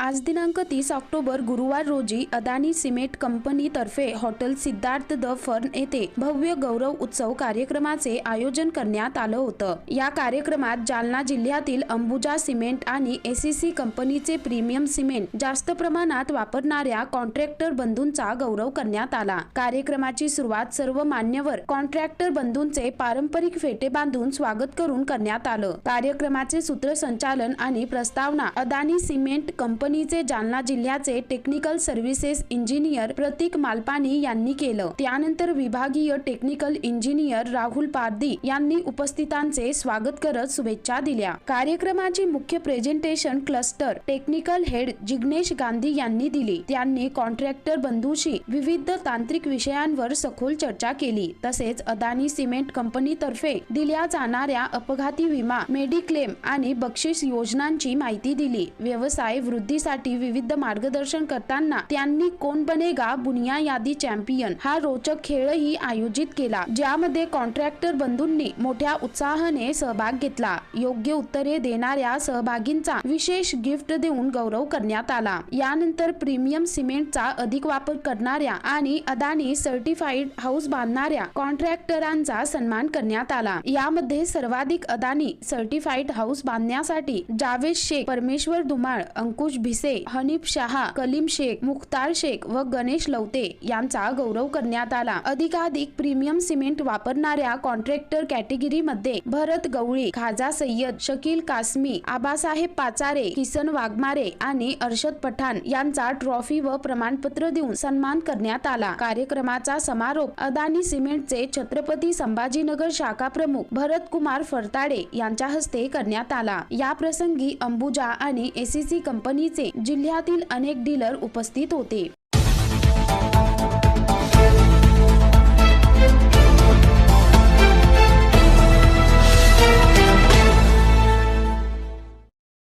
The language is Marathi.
आज दिनांक तीस ऑक्टोबर गुरुवार रोजी अदानी सिमेंट कंपनीतर्फे हॉटेल सिद्धार्थ द फर्न येथे भव्य गौरव उत्सव कार्यक्रमाचे आयोजन करण्यात आलं होतं. या कार्यक्रमात जालना जिल्ह्यातील अंबुजा सिमेंट आणि एसीसी कंपनीचे प्रीमियम सिमेंट जास्त प्रमाणात वापरणाऱ्या कॉन्ट्रॅक्टर बंधूंचा गौरव करण्यात आला. कार्यक्रमाची सुरुवात सर्व मान्यवर कॉन्ट्रॅक्टर बंधूंचे पारंपरिक फेटे बांधून स्वागत करून करण्यात आलं. कार्यक्रमाचे सूत्रसंचालन आणि प्रस्तावना अदानी सिमेंट कंपनीचे जालना जिल्ह्याचे technical services engineer Pratik Malpani यांनी केलं. त्यानंतर विभागीय टेक्निकल इंजिनियर राहुल पारदी यांनी उपस्थितांचे स्वागत करत शुभेच्छा दिल्या. कार्यक्रमाची मुख्य presentation cluster technical head Jignesh Gandhi यांनी दिली. त्यांनी कॉन्ट्रॅक्टर बंधूशी विविध तांत्रिक विषयांवर सखोल चर्चा केली. तसेच अदानी सिमेंट कंपनीतर्फे दिल्या जाणाऱ्या अपघाती विमा मेडिक्लेम आणि बक्षीस योजनांची माहिती दिली. व्यवसाय वृद्धी वृद्धीसाठी विविध मार्गदर्शन करताना त्यांनी कोण बनेगा बुनिया यादी चॅम्पियन. हा रोचक खेळही आयोजित केला ज्यामध्ये कॉन्ट्रॅक्टर बंधूंनी मोठ्या उत्साहाने सहभाग घेतला. योग्य उत्तरे देणाऱ्या सहभागींचा विशेष गिफ्ट देऊन गौरव करण्यात आला. यानंतर प्रीमियम सिमेंटचा अधिक वापर करणाऱ्या आणि अदानी सर्टिफाईड हाऊस बांधणाऱ्या कॉन्ट्रॅक्टरांचा सन्मान करण्यात आला. यामध्ये सर्वाधिक अदानी सर्टिफाईड हाऊस बांधण्यासाठी जावेद शेख परमेश्वर धुमाळ अंकुश भिसे हनीफ शहा कलीम शेख मुख्तार शेख व गणेश लवते यांचा गौरव करण्यात आला. अधिकाधिक प्रीमियम सिमेंट वापरणाऱ्या कॉन्ट्रॅक्टर कॅटेगरीमध्ये भरत गवळी खाजा सय्यद शकील कासमी आबासाहेब पाचारे किसन वाघमारे आणि अर्षद पठाण यांचा ट्रॉफी व प्रमाणपत्र देऊन सन्मान करण्यात आला. कार्यक्रमाचा समारोप अदानी सिमेंटचे छत्रपती संभाजीनगर शाखा प्रमुख भरत कुमार फरताडे यांच्या हस्ते करण्यात आला. या प्रसंगी अंबुजा आणि एसीसी कंपनीचे जिल्ह्यातील अनेक डीलर उपस्थित होते.